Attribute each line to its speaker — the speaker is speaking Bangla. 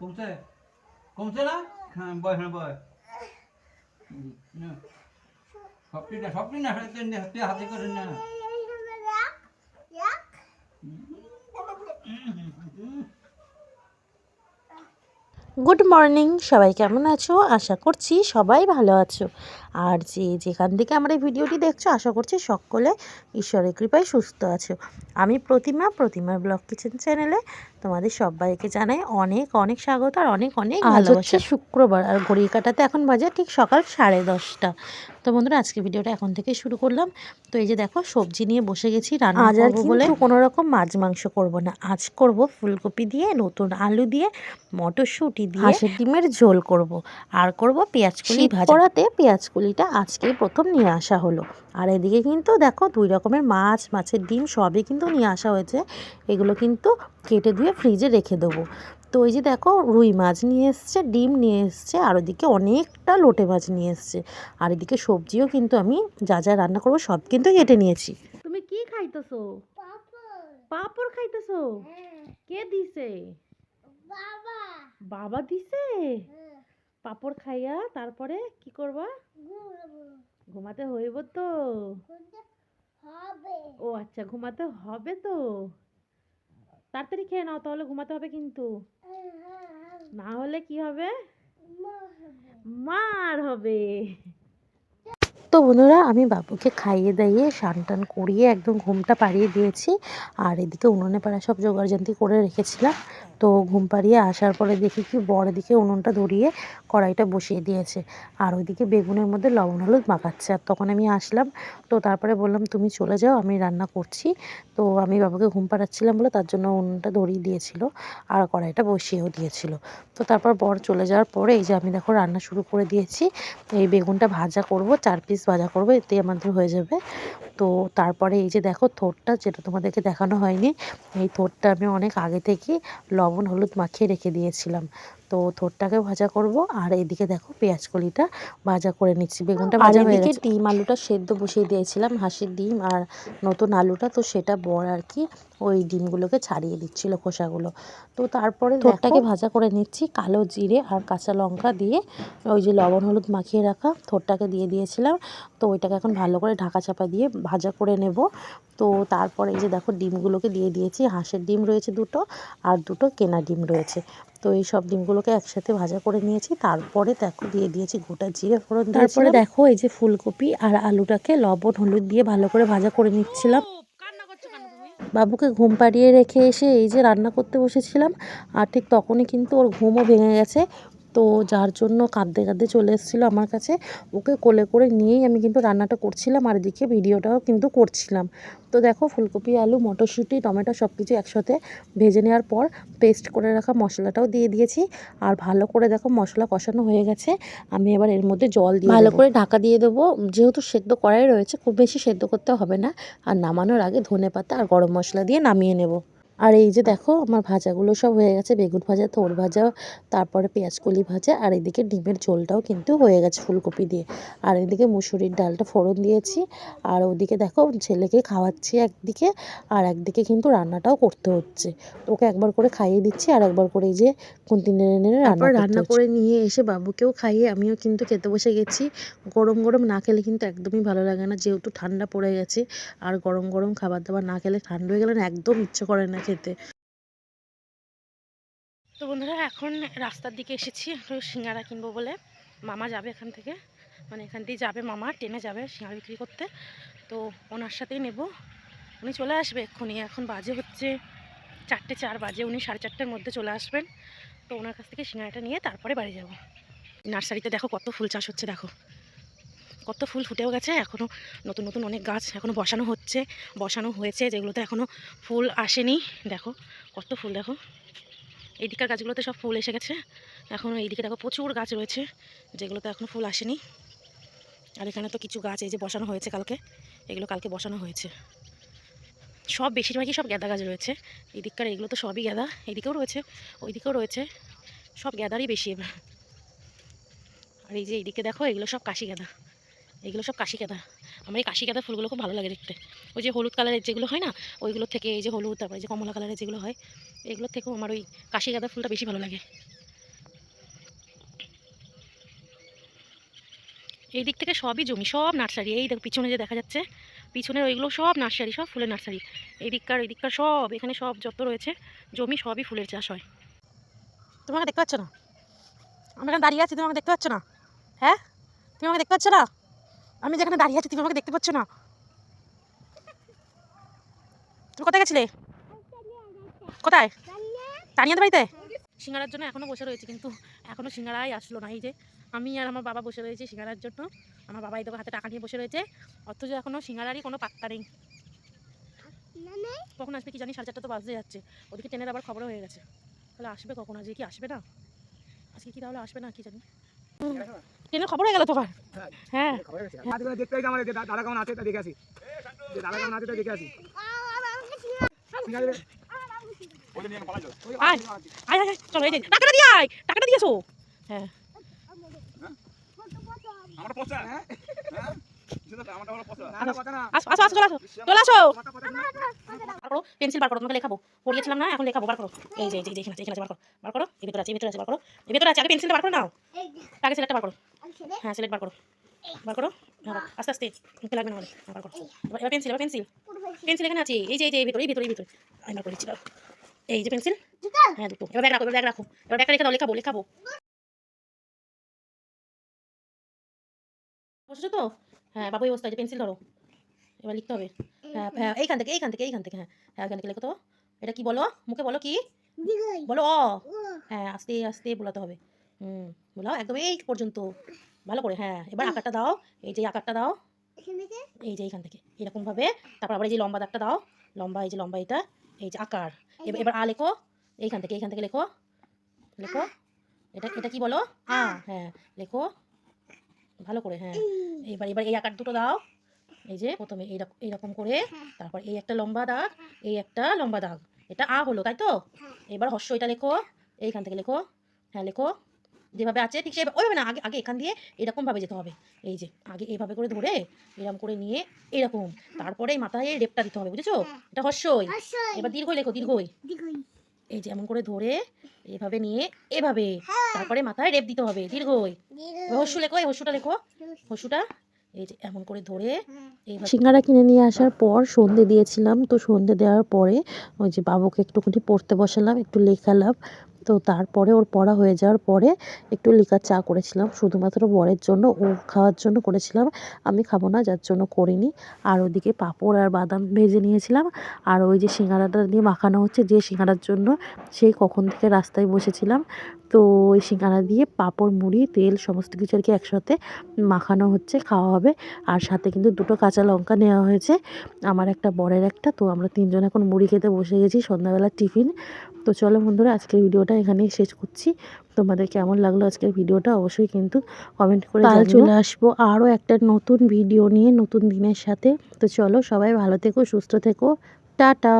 Speaker 1: কমছে? কমছে না? হ্যাঁ বয় হ্যাঁ বয়।
Speaker 2: গুড মর্নিং, সবাই কেমন আছো? আশা করছি সবাই ভালো আছো। আর যে, যেখান থেকে আমার এই ভিডিওটি দেখছ, আশা করছি সকলে ঈশ্বরের কৃপায় সুস্থ আছো। আমি প্রতিমা প্রতিমা ব্লগ কিচেন চ্যানেলে তোমাদের সবাইকে জানাই অনেক অনেক স্বাগত আর অনেক অনেক হচ্ছে শুক্রবার আর ঘড়ির কাটাতে এখন বাজে ঠিক সকাল সাড়ে দশটা। তো বন্ধুরা আজকে ভিডিওটা এখন থেকে শুরু করলাম। তো এই যে দেখো সবজি নিয়ে বসে গেছি রান্না করব বলে। কোনো রকম মাছ মাংস করব না। আজ করব ফুলকপি দিয়ে নতুন আলু দিয়ে মটরশুঁটি দিয়ে হাঁসের ডিমের ঝোল করব। আর করব পেঁয়াজ কুলি
Speaker 3: শীত
Speaker 2: ভাজা। করাতে পেঁয়াজ কুলিটা আজকেই প্রথম নিয়ে আসা হলো। আর এদিকে কিন্তু দেখো দুই রকমের মাছ মাছের ডিম সবই কিন্তু নিয়ে আসা হয়েছে। এগুলো কিন্তু কেটে ধুয়ে ফ্রিজে রেখে দেবো। তো ওই যে দেখো রুই মাছ নিয়ে এসছে ডিম নিয়ে এসছে আর ওদিকে অনেকটা লোটে মাছ নিয়ে এসছে। আর এদিকে সবজিও কিন্তু আমি যা যা রান্না করব সব কিন্তু কেটে নিয়েছি। তুমি কি খাইতেছো? পাপড়। খাইতেছো? কে দিছে? বাবা। দিছে? পাপড় খাইয়া তারপরে কি করবা? ঘুমাতে হইব তো? ও আচ্ছা ঘুমাতে হবে তো? তাড়াতাড়ি খেয়ে নাও, তাহলে ঘুমাতে হবে কিন্তু। না হলে কি হবে? মার হবে। তো বন্ধুরা, আমি বাবুকে খাইয়ে দাইয়ে স্নান টান করিয়ে একদম ঘুমটা পাড়িয়ে দিয়েছি। আর এদিকে উনুনে পাড়া সব জোগাড় জান্তি করে রেখেছিলাম। তো ঘুম পাড়িয়ে আসার পরে দেখি কি বড় দিকে উনুনটা ধরিয়ে কড়াইটা বসিয়ে দিয়েছে। আর ওইদিকে বেগুনের মধ্যে লবণ হলুদ মাখাচ্ছে। আর তখন আমি আসলাম, তো তারপরে বললাম, তুমি চলে যাও, আমি রান্না করছি। তো আমি বাবাকে ঘুম পাড়াচ্ছিলাম বলে তার জন্য উনুনটা ধরিয়ে দিয়েছিল আর কড়াইটা বসিয়েও দিয়েছিল। তো তারপর বর চলে যাওয়ার পরে এই যে আমি দেখো রান্না শুরু করে দিয়েছি, এই বেগুনটা ভাজা করব, চার পিস ভাজা করব এতে আমাদের হয়ে যাবে। তো তারপরে এই যে দেখো থোরটা যেটা তোমাদেরকে দেখানো হয়নি, এই থোরটা আমি অনেক আগে থেকে লবণ, হলুদ মাখিয়ে রেখে দিয়েছিলাম। তো থোরটাকে ভাজা করব। আর এদিকে দেখো পেঁয়াজ কলিটা ভাজা করে নিচ্ছি। বেগুনটা ভাজা হয়ে গেছে। ডিম আলুটা সেদ্ধ বসিয়ে দিয়েছিলাম হাঁসের ডিম আর নতুন আলুটা তো সেটা বড় আর কি ওই ডিমগুলোকে ছাড়িয়ে দিচ্ছিল খোসাগুলো। তো তারপরে থোরটাকে ভাজা করে নিচ্ছি কালো জিরে আর কাঁচা লঙ্কা দিয়ে ওই যে লবণ হলুদ মাখিয়ে রাখা থোরটাকে দিয়ে দিয়েছিলাম। তো ওইটাকে এখন ভালো করে ঢাকা চাপা দিয়ে ভাজা করে নেব। তো তারপরে এই যে দেখো ডিমগুলোকে দিয়ে দিয়েছি। হাঁসের ডিম রয়েছে দুটো আর দুটো কেনা ডিম রয়েছে। তো এই সব ডিমগুলোকে একসাথে ভাজা করে নিয়েছি। তারপরে দেখো দিয়ে দিয়েছি গোটা জিরে ফোড়ন তারপরে দেখো এই যে ফুলকপি আর আলুটাকে লবণ হলুদ দিয়ে ভালো করে ভাজা করে নিচ্ছিলাম। বাবুকে ঘুম পাড়িয়ে রেখে এসে এই যে রান্না করতে বসেছিলাম আর ঠিক তখনই কিন্তু ওর ঘুমও ভেঙে গেছে। তো যার জন্য কাঁদতে কাঁদতে চলে এসেছিল আমার কাছে। ওকে কোলে করে নিয়েই আমি কিন্তু রান্নাটা করছিলাম আর এদিকে ভিডিওটাও কিন্তু করছিলাম। তো দেখো ফুলকপি আলু মটরশুঁটি টমেটো সব কিছু একসাথে ভেজে নেওয়ার পর পেস্ট করে রাখা মশলাটাও দিয়ে দিয়েছি। আর ভালো করে দেখো মশলা কষানো হয়ে গেছে। আমি এবার এর মধ্যে জল দিয়ে ভালো করে ঢাকা দিয়ে দেবো। যেহেতু সেদ্ধ করাই রয়েছে খুব বেশি সেদ্ধ করতে হবে না। আর নামানোর আগে ধনে পাতা আর গরম মশলা দিয়ে নামিয়ে নেব। আর এই যে দেখো আমার ভাজাগুলো সব হয়ে গেছে। বেগুন ভাজা থোর ভাজা তারপরে পেঁয়াজ কলি ভাজা আর এদিকে ডিমের ঝোলটাও কিন্তু হয়ে গেছে ফুলকপি দিয়ে। আর এদিকে মুসুরির ডালটা ফোড়ন দিয়েছি। আর ওদিকে দেখো ছেলেকে খাওয়াচ্ছি একদিকে আর একদিকে কিন্তু রান্নাটাও করতে হচ্ছে। ওকে একবার করে খাইয়ে দিচ্ছি আর একবার করে এই যে কুন্তি নেড়ে নেড়ে রান্না রান্না করে নিয়ে এসে বাবুকেও খাইয়ে আমিও কিন্তু খেতে বসে গেছি। গরম গরম না খেলে কিন্তু একদমই ভালো লাগে না যেহেতু ঠান্ডা পড়ে গেছে। আর গরম গরম খাবার দাবার না খেলে ঠান্ডা হয়ে গেলে না একদম ইচ্ছে করে না খেতে। তো বন্ধুরা, এখন রাস্তার দিকে এসেছি, একটু সিঙ্গারা কিনবো বলে। মামা যাবে এখান থেকে। মানে এখান দিয়ে যাবে মামা, ট্রেনে যাবে সিঙ্গারা বিক্রি করতে। তো ওনার সাথেই নেব। উনি চলে আসবে এক্ষুনি, এখন বাজে হচ্ছে চারটে চার বাজে। উনি সাড়ে চারটের মধ্যে চলে আসবেন। তো ওনার কাছ থেকে সিঙ্গারাটা নিয়ে তারপরে বাড়ি যাব। নার্সারিতে দেখো কত ফুল চাষ হচ্ছে, দেখো। কত ফুল ফুটেও গেছে এখনও নতুন নতুন অনেক গাছ এখনও বসানো হচ্ছে, বসানো হয়েছে, যেগুলোতে এখনও ফুল আসেনি। দেখো, কত ফুল দেখো। এইদিকার গাছগুলোতে সব ফুল এসে গেছে। এখনও এইদিকে দেখো প্রচুর গাছ রয়েছে, যেগুলোতে এখনও ফুল আসেনি। আর এখানে তো কিছু গাছ এই যে বসানো হয়েছে কালকে, এগুলো কালকে বসানো হয়েছে। সব বেশিরভাগই সব গ্যাদা গাছ রয়েছে। এই দিককার এগুলো তো সবই গ্যাদা এইদিকেও রয়েছে ওই দিকেও রয়েছে, সব গ্যাদারই বেশি এবার। আর এই যে এইদিকে দেখো, এগুলো সব কাশি গাঁদা। এইগুলো সব কাশি কাঁদা। আমার এই কাশি কাঁদা ফুলগুলো খুব ভালো লাগে দেখতে। ওই যে হলুদ কালারের যেগুলো হয় না, ওইগুলো থেকে এই যে হলুদ, তারপরে যে কমলা কালারের যেগুলো হয়, এগুলো থেকেও আমার ওই কাশি গাঁদা ফুলটা বেশি ভালো লাগে।
Speaker 4: এই দিক থেকে সবই জমি, সব নার্সারি। এই দেখো, পিছনে যে দেখা যাচ্ছে, পিছনের ওইগুলো সব নার্সারি, সব ফুলের নার্সারি। এই দিককার ওই দিককার সব, এখানে সব যত রয়েছে, জমি সবই ফুলের চাষ হয়। তোমাকে দেখতে পাচ্ছ না? আমরা এখানে দাঁড়িয়ে আছি তুমি আমাকে দেখতে পাচ্ছ না? হ্যাঁ? তুমি আমাকে দেখতে পাচ্ছ না? আমি যেখানে দাঁড়িয়ে আছি, তুমি আমাকে দেখতে পাচ্ছ না। তুমি কোথায় গেছিলে? কোথায়? তানিয়াদের বাড়িতে? সিঙ্গারার জন্য এখনও বসে রয়েছে, কিন্তু এখনও সিঙ্গারাই আসলো না। এই যে আমি আর আমার বাবা বসে রয়েছি সিঙ্গারার জন্য। আমার বাবা এই দেখো হাতে টাকা নিয়ে বসে রয়েছে। অথচ এখনও সিঙ্গারারই কোনো পাত্তা নেই। কখন আসবে কি জানি, সাড়ে চারটা তো বাজতে যাচ্ছে। ওদিকে ট্রেনের আবার খবরও হয়ে গেছে। তাহলে আসবে কখন? আজকে কি আসবে না? আজকে কি তাহলে আসবে না, কি জানি। ট্রেনের খবর হয়ে গেল তোমার হ্যাঁ।
Speaker 5: দেখতে হবে আমার যে দাদা কেমন আছে তা দেখে আসি যে দাদা কেমন আছে তা দেখে আসি ঠিক আছে ওই
Speaker 4: আয়। আয় আয় আয়, চলো এই টাকাটা দিয়ে আয় টাকাটা দিয়েছ হ্যাঁ।
Speaker 5: আমার পচা হ্যাঁ।
Speaker 4: আসো আসো চলে আসো চলে আসো বার করো পেন্সিল বার করো তোমাকে লেখাবো পড়িয়েছিলাম না এখন লেখাবো বার করো এই যে এই যে এখানে এখানে বার করো বার করো এই ভিতরে আছে ভিতরে আছে বার করো এই ভিতরে আছে আগে পেন্সিলটা বার করো নাও আগে সিলেক্টটা বার করো হ্যাঁ সিলেক্ট বার করো বার করো হ্যাঁ আস্তে আস্তে মুখে লাগবে না হ্যাঁ, বার করো এবার পেন্সিল এবার পেন্সিল পেন্সিল এখানে আছে এই যে এই যে এই ভিতরে এই ভিতরে এই ভিতরে আমি বার করে এই যে পেন্সিল হ্যাঁ দুটো এবার ব্যাগ রাখো ব্যাগ রাখো এবার ব্যাগটা রেখে দাও লেখাবো লেখাবো বসেছো তো হ্যাঁ বাবু এই অবস্থায় যে পেন্সিল ধরো। এবার লিখতে হবে। হ্যাঁ হ্যাঁ এইখান থেকে এইখান থেকে এইখান থেকে হ্যাঁ। হ্যাঁ ওইখান থেকে লেখো তো। এটা কি বলো? মুখে বলো কি? বলো। অ হ্যাঁ আস্তে আস্তে বোলাতে হবে। হুম বলাও একদম এই পর্যন্ত। ভালো করে হ্যাঁ। এবার আকারটা দাও। এই যে আকারটা দাও। এই যে এইখান থেকে এরকম ভাবে। তারপর আবার এই যে লম্বা দাগটা দাও। লম্বা এই যে লম্বা এটা এই যে আকার। এবার এবার আ লেখো। এইখান থেকে এইখান থেকে লেখো। লেখো। এটা এটা কি বলো? আ। হ্যাঁ লেখো। ভালো করে হ্যাঁ। এবার এবার এই আকার দুটো দাও। এই যে প্রথমে এইরকম এইরকম করে তারপর এই একটা লম্বা দাগ এই একটা লম্বা দাগ। এটা আ হলো তাই তো? এবার হর্ষ এটা লেখো এইখান থেকে লেখো হ্যাঁ লেখো। যেভাবে আছে ঠিক সেভাবে ওইভাবে না আগে আগে এখান দিয়ে এরকমভাবে যেতে হবে। এই যে আগে এইভাবে করে ধরে এরকম করে নিয়ে এরকম। তারপরে মাথায় রেপটা দিতে হবে বুঝেছ? এটা হর্ষই। এবার দীর্ঘই লেখো দীর্ঘই। এই যে এমন করে ধরে এভাবে নিয়ে এভাবে। তারপরে মাথায় রেপ দিতে হবে দীর্ঘই হস্যু লেখো এই হসুটা লেখো। হসুটা এই যে এমন করে ধরে এইভাবে।
Speaker 2: সিঙ্গারা কিনে নিয়ে আসার পর সন্ধে দিয়েছিলাম তো সন্ধে দেওয়ার পরে ওই যে বাবুকে একটুখানি পড়তে বসালাম একটু লেখালাম। তো তারপরে ওর পড়া হয়ে যাওয়ার পরে একটু লিকার চা করেছিলাম। শুধুমাত্র বরের জন্য, ও খাওয়ার জন্য করেছিলাম। আমি খাব না, যার জন্য করিনি। আর ওদিকে পাঁপড় আর বাদাম ভেজে নিয়েছিলাম। আর ওই যে সিঙ্গারাটা দিয়ে মাখানো হচ্ছে, যে সিঙ্গারার জন্য সেই কখন থেকে রাস্তায় বসেছিলাম। তো ওই সিঙ্গারা দিয়ে পাঁপড়, মুড়ি, তেল সমস্ত কিছু আর কি একসাথে মাখানো হচ্ছে, খাওয়া হবে। আর সাথে কিন্তু দুটো কাঁচা লঙ্কা নেওয়া হয়েছে। আমার একটা বরের একটা, তো আমরা তিনজন এখন মুড়ি খেতে বসে গেছি, সন্ধ্যাবেলার টিফিন। তো চলো বন্ধুরা, আজকের ভিডিওটা এখানেই শেষ করছি। তোমাদের কেমন লাগল আজকের ভিডিওটা অবশ্যই কিন্তু কমেন্ট করে কাল চলে আসব আরও একটা নতুন ভিডিও নিয়ে নতুন দিনের সাথে। তো চলো সবাই ভালো থেকো সুস্থ থেকো। টাটা!